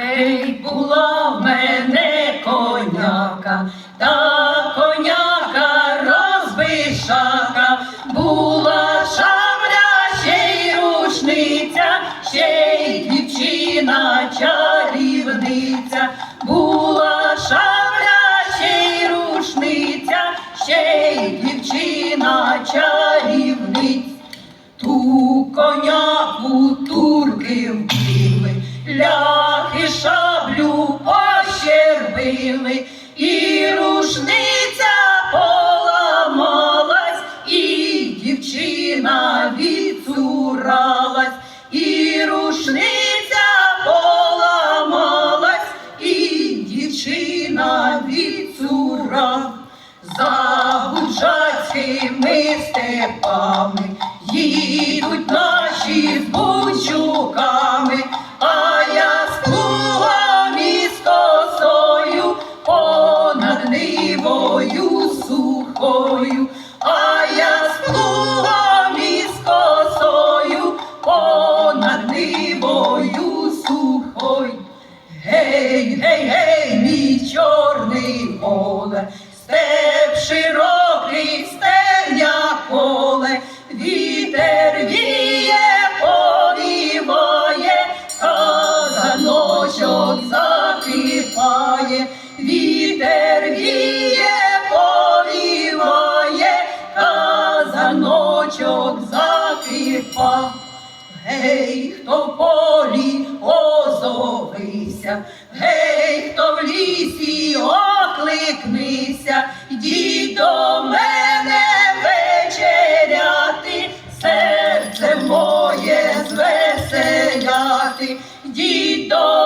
Ей, була в мене коняка, та коняка розбишака, була шабля, ще й рушниця, ще й дівчина чарівниця, була шабля, ще й рушниця, ще й дівчина чарівниця. Ту коняку турки вбили, пощербили, і рушниця поламалась, і дівчина відцуралась, і рушниця поламалась, і дівчина відцуралась. За буджацькими степами їдуть Гей, гей, мій чорний поле, степ широкий, стеня поле, вітер віє, повіває, казаночок закипає, вітер віє, повіває, казаночок закипає. Гей, хто в полі озовися, гей, хто в лісі окликнися, йдіть до мене вечеряти, серце моє звеселяти, йдіть до мене.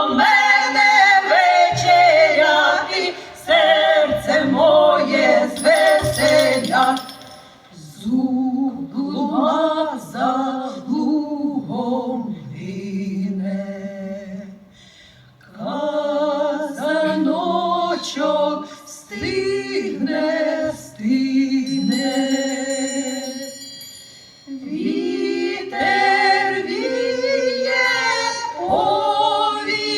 стигне, стигне. Вітер віє, овіває.